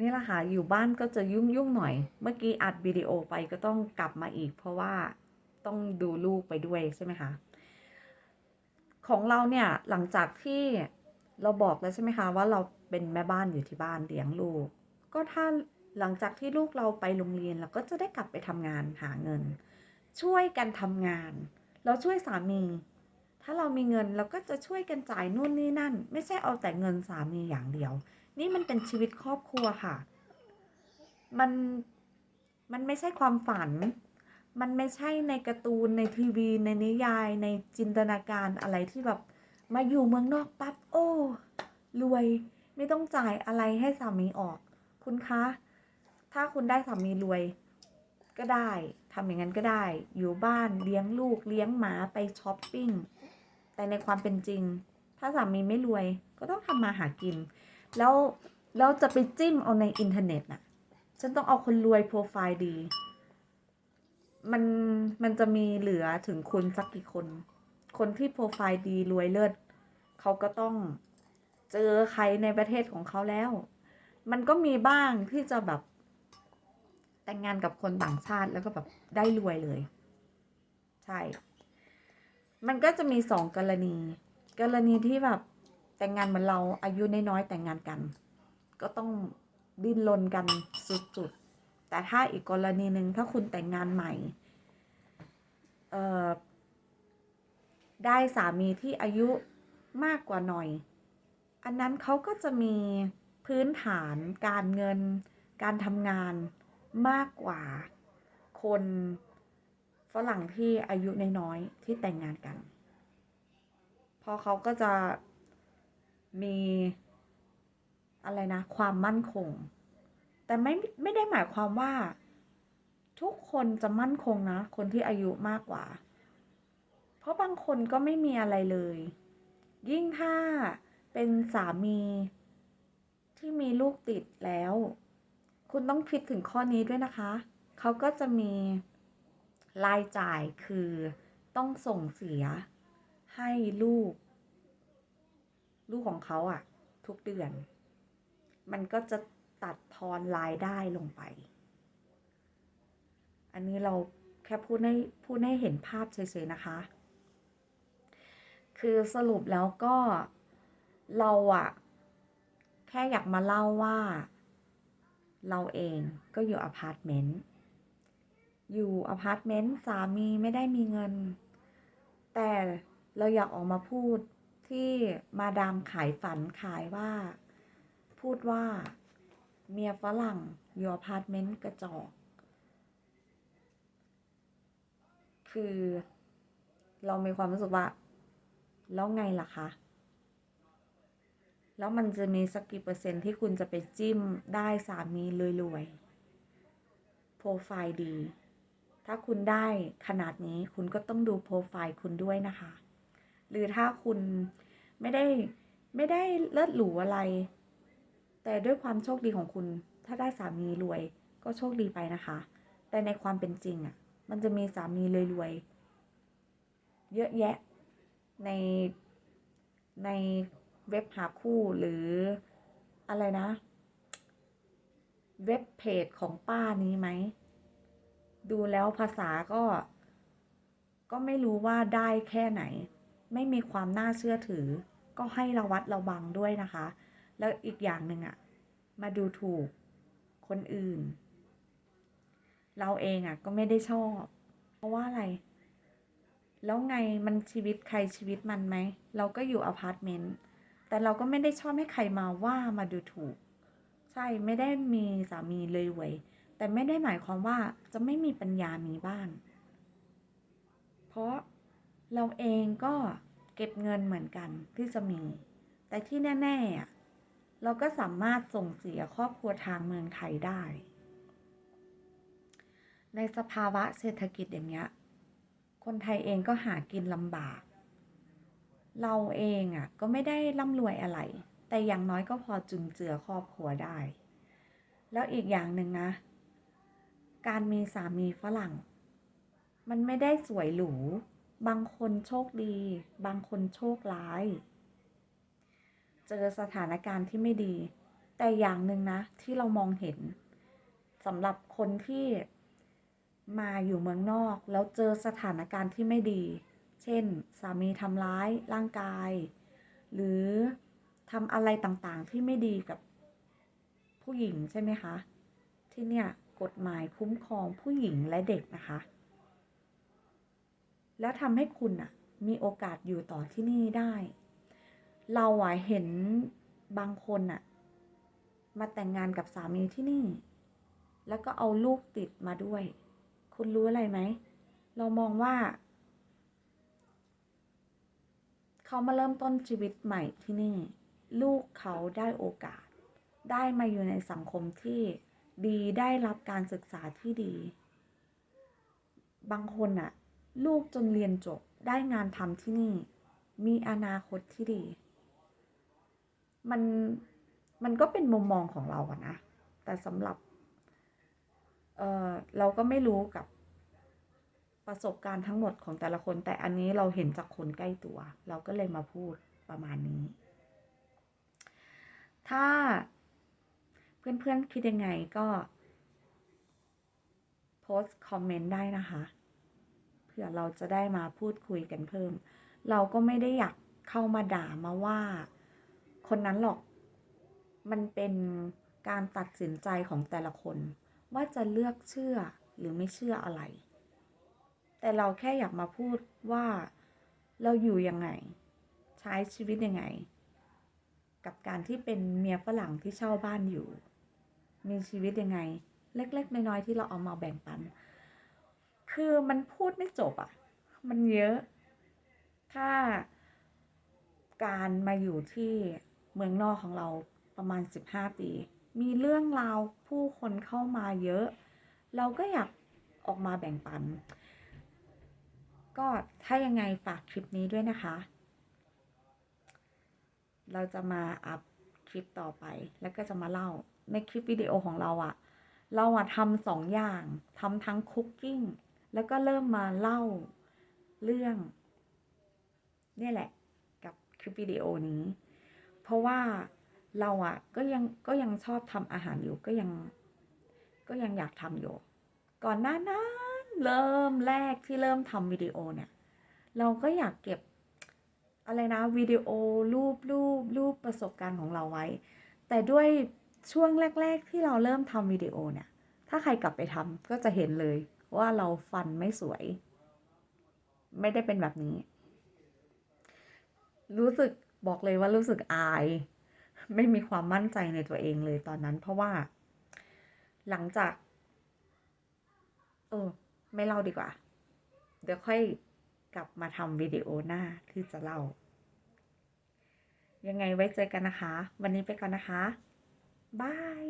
นี่แหละค่ะอยู่บ้านก็จะยุ่งยุ่งหน่อย เมื่อกี้อัดวิดีโอไปก็ต้องกลับมาอีก เพราะว่าต้องดูลูกไปด้วยใช่ไหมคะของเราเนี่ยหลังจากที่เราบอกแล้วใช่ไหมคะว่าเราเป็นแม่บ้านอยู่ที่บ้านเลี้ยงลูก ก็ถ้าหลังจากที่ลูกเราไปโรงเรียนเราก็จะได้กลับไปทำงานหาเงิน ช่วยกันทำงาน เราช่วยสามี ถ้าเรามีเงินเราก็จะช่วยกันจ่ายนู่นนี่นั่น ไม่ใช่เอาแต่เงินสามีอย่างเดียว นี่มันเป็นชีวิตครอบครัวค่ะ มันมันไม่ใช่ความฝัน มันไม่ใช่ในการ์ตูนในทีวี ในนิยายในจินตนาการอะไรที่แบบมาอยู่เมืองนอกปั๊บโอ้รวยไม่ต้องจ่ายอะไรให้สามีออก คุณคะ ถ้าคุณได้สามีรวย ก็ได้ทำอย่างนั้นก็ได้ อยู่บ้านเลี้ยงลูกเลี้ยงหมาไปช้อปปิ้งแต่ในความเป็นจริง ถ้าสามีไม่รวยก็ต้องทำมาหากิน แล้วแล้วจะไปจิ้มเอาในอินเทอร์เน็ตน่ะ ฉันต้องเอาคนรวยโปรไฟล์ดี มันมันจะมีเหลือถึงคุณสักกี่คน คนที่โปรไฟล์ดีรวยเลิศเขาก็ต้องเจอใครในประเทศของเขาแล้ว มันก็มีบ้างที่จะแบบ แต่งงานกับคนต่างชาติแล้วก็แบบได้รวยเลย ใช่ มันก็จะมีสองกรณี กรณีที่แบบ แต่งงานเหมือนเราอายุน้อยๆแต่งงานกัน ก็ต้องดิ้นรนกันสุดๆ แต่ถ้าอีกกรณีหนึ่งถ้าคุณแต่งงานใหม่เอ่อได้สามีที่อายุมากกว่าหน่อย อันนั้นเขาก็จะมีพื้นฐานการเงิน การทำงานมากกว่าคนฝรั่งที่อายุน้อยๆที่แต่งงานกันพราะเขาก็จะ มีอะไรนะ ความมั่นคง แต่ไม่ไม่ได้หมายความว่า ทุกคนจะมั่นคงนะ คนที่อายุมากกว่า เพราะบางคนก็ไม่มีอะไรเลย ยิ่งถ้าเป็นสามีที่มีลูกติดแล้ว คุณต้องคิดถึงข้อนี้ด้วยนะคะ เขาก็จะมีรายจ่ายคือต้องส่งเสียให้ลูก ลูกของเขาอะทุกเดือน มันก็จะตัดทอนรายได้ลงไป อันนี้เราแค่พูดให้พูดให้เห็นภาพเฉยๆนะคะ คือสรุปแล้วก็เราอะแค่อยากมาเล่าว่า เราเองก็อยู่อพาร์ตเมนต์อยู่อพาร์ตเมนต์สามีไม่ได้มีเงิน แต่เราอยากออกมาพูด ที่มาดามขายฝันขายว่า พูดว่าเมียฝรั่งยูอพาร์ตเมนต์กระจอก คือเรามีความรู้สึกว่า แล้วไงล่ะคะ แล้วมันจะมีสักกี่เปอร์เซ็นต์ที่คุณจะไปจิ้มได้สามีรวยๆ โปรไฟล์ดี ถ้าคุณได้ขนาดนี้คุณก็ต้องดูโปรไฟล์คุณด้วยนะคะ หรือถ้าคุณไม่ได้ไม่ได้เลิศหรูอะไร แต่ด้วยความโชคดีของคุณ ถ้าได้สามีรวยก็โชคดีไปนะคะ แต่ในความเป็นจริงอะ่ะ มันจะมีสามีรวยๆเยอะแยะในในเว็บหาคู่หรืออะไรนะ เว็บเพจของป้านี้ไหม ดูแล้วภาษาก็ ก็ไม่รู้ว่าได้แค่ไหน ไม่มีความน่าเชื่อถือ ก็ให้ระวัดระวังด้วยนะคะ แล้วอีกอย่างหนึ่งอะมาดูถูกคนอื่น เราเองอะก็ไม่ได้ชอบ เพราะว่าอะไร แล้วไงมันชีวิตใครชีวิตมันไหม เราก็อยู่อพาร์ตเมนต์แต่เราก็ไม่ได้ชอบให้ใครมาว่ามาดูถูก ใช่ไม่ได้มีสามีเลยเว้ยแต่ไม่ได้หมายความว่าจะไม่มีปัญญามีบ้าน เพราะเราเองก็ เก็บเงินเหมือนกันที่จะมี แต่ที่แน่ๆอะเราก็สามารถส่งเสียครอบครัวทางเมืองไทยได้ ในสภาวะเศรษฐกิจอย่างเงี้ย คนไทยเองก็หากินลำบาก เราเองอะก็ไม่ได้ร่ำรวยอะไร แต่อย่างน้อยก็พอจุนเจือครอบครัวได้ แล้วอีกอย่างหนึ่งนะ การมีสามีฝรั่ง มันไม่ได้สวยหรู บางคนโชคดี บางคนโชคร้าย เจอสถานการณ์ที่ไม่ดี แต่อย่างหนึ่งนะที่เรามองเห็นสำหรับคนที่มาอยู่เมืองนอก แล้วเจอสถานการณ์ที่ไม่ดี เช่น สามีทำร้ายร่างกาย หรือทำอะไรต่างๆที่ไม่ดีกับผู้หญิงใช่ไหมคะ ที่เนี่ยกฎหมายคุ้มครองผู้หญิงและเด็กนะคะ แล้วทำให้คุณอะมีโอกาสอยู่ต่อที่นี่ได้ เราอะเห็นบางคนอะมาแต่งงานกับสามีที่นี่ แล้วก็เอาลูกติดมาด้วย คุณรู้อะไรไหม เรามองว่า เขามาเริ่มต้นชีวิตใหม่ที่นี่ ลูกเขาได้โอกาส ได้มาอยู่ในสังคมที่ดีได้รับการศึกษาที่ดี บางคนอะ ลูกจนเรียนจบได้งานทำที่นี่ มีอนาคตที่ดี มันมันก็เป็นมุมมองของเราอะนะ แต่สำหรับเออเราก็ไม่รู้กับประสบการณ์ทั้งหมดของแต่ละคน แต่อันนี้เราเห็นจากคนใกล้ตัว เราก็เลยมาพูดประมาณนี้ ถ้าเพื่อนๆคิดยังไงก็โพสต์คอมเมนต์ได้นะคะ เผื่อเราจะได้มาพูดคุยกันเพิ่ม เราก็ไม่ได้อยากเข้ามาด่ามาว่า คนนั้นหรอกมันเป็นการตัดสินใจของแต่ละคน ว่าจะเลือกเชื่อหรือไม่เชื่ออะไร แต่เราแค่อยากมาพูดว่าเราอยู่ยังไง ใช้ชีวิตยังไง กับการที่เป็นเมียฝรั่งที่เช่าบ้านอยู่ มีชีวิตยังไง เล็ก ๆ น้อยๆที่เราเอามาแบ่งปัน คือมันพูดไม่จบอะ่ะ มันเยอะ ถ้าการมาอยู่ที่เมืองนอกของเราประมาณ 15 ปี มีเรื่องราวผู้คนเข้ามาเยอะ เราก็อยากออกมาแบ่งปัน ก็ถ้ายังไงฝากคลิปนี้ด้วยนะคะ เราจะมาอัพคลิปต่อไป แล้วก็จะมาเล่าในคลิปวิดีโอของเราอะเราอะทำสองอย่างทำทั้งคุกกิ้ง แล้วก็เริ่มมาเล่าเรื่องนี่แหละ กับคลิปวิดีโอนี้ เพราะว่าเราอะก็ยังก็ยังชอบทำอาหารอยู่ก็ยัง ก็ยังอยากทำอยู่ ก่อนหน้านั้นเริ่มแรกที่เริ่มทำวิดีโอเนี่ย เราก็อยากเก็บอะไรนะวิดีโอรูปรูปรูปประสบการณ์ของเราไว้ แต่ด้วยช่วงแรก ๆ ที่เราเริ่มทำวิดีโอเนี่ย ถ้าใครกลับไปทำก็จะเห็นเลย ว่าเราฟันไม่สวย ไม่ได้เป็นแบบนี้ รู้สึกบอกเลยว่ารู้สึกอาย ไม่มีความมั่นใจในตัวเองเลยตอนนั้น เพราะว่า หลังจาก เออ ไม่เล่าดีกว่า เดี๋ยวค่อยกลับมาทำวิดีโอหน้าที่จะเล่า ยังไงไว้เจอกันนะคะ วันนี้ไปก่อนนะคะบาย